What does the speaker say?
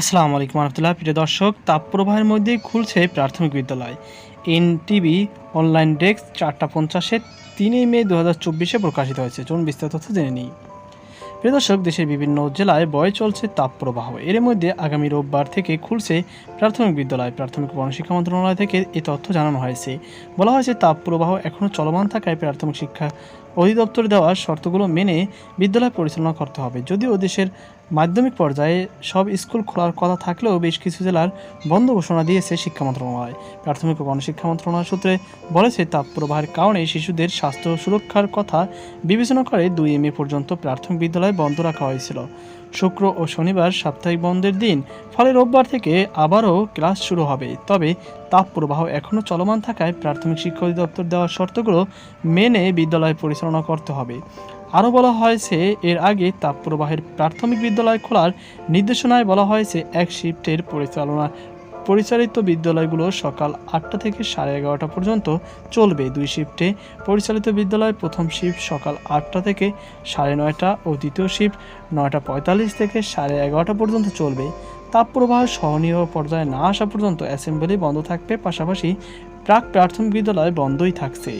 আসসালামু আলাইকুম রহমতুল্লাহ। প্রিয় দর্শক তাপপ্রবাহের মধ্যে খুলছে প্রাথমিক বিদ্যালয়। এনটিভি অনলাইন ডেস্ক চারটা পঞ্চাশে তিনই মে দু হাজার চব্বিশে প্রকাশিত হয়েছে। চলুন বিস্তারিত তথ্য জেনে নিই। প্রিয় দর্শক, দেশের বিভিন্ন জেলায় বয়ে চলছে তাপপ্রবাহ এর মধ্যে আগামী রোববার থেকে খুলছে প্রাথমিক বিদ্যালয়। প্রাথমিক গণশিক্ষা মন্ত্রণালয় থেকে এই তথ্য জানানো হয়েছে। বলা হয়েছে তাপপ্রবাহ এখনও চলমান থাকায় প্রাথমিক শিক্ষা অধিদপ্তর দেওয়া শর্তগুলো মেনে বিদ্যালয় পরিচালনা করতে হবে। যদিও দেশের মাধ্যমিক পর্যায়ে সব স্কুল খোলার কথা থাকলেও বেশ কিছু জেলার বন্ধ ঘোষণা দিয়েছে শিক্ষা মন্ত্রণালয়। প্রাথমিক ও গণশিক্ষা মন্ত্রণালয় সূত্রে বলেছে তাপপ্রবাহের কারণে শিশুদের স্বাস্থ্য সুরক্ষার কথা বিবেচনা করে দুই এম পর্যন্ত প্রাথমিক বিদ্যালয় বন্ধ রাখা হয়েছিল। শুক্র ও শনিবার সাপ্তাহিক বন্ধের দিন। ফলে রোববার থেকে আবারও ক্লাস শুরু হবে। তবে তাপপ্রবাহ এখনও চলমান থাকায় প্রাথমিক শিক্ষা অধিদপ্তর দেওয়ার শর্তগুলো মেনে বিদ্যালয় পরিচালনা করতে হবে। আরও বলা হয়েছে, এর আগে তাপপ্রবাহের প্রাথমিক বিদ্যালয় খোলার নির্দেশনায় বলা হয়েছে, এক শিফটের পরিচালনা পরিচালিত বিদ্যালয়গুলো সকাল আটটা থেকে সাড়ে এগারোটা পর্যন্ত চলবে দুই শিফটে পরিচালিত বিদ্যালয় প্রথম শিফট সকাল আটটা থেকে সাড়ে নয়টা ও দ্বিতীয় শিফট নয়টা পঁয়তাল্লিশ থেকে সাড়ে এগারোটা পর্যন্ত চলবে। তাপপ্রবাহ সহনীয় পর্যায়ে না আসা পর্যন্ত অ্যাসেম্বলি বন্ধ থাকবে, পাশাপাশি প্রাক প্রাথমিক বিদ্যালয় বন্ধই থাকছে।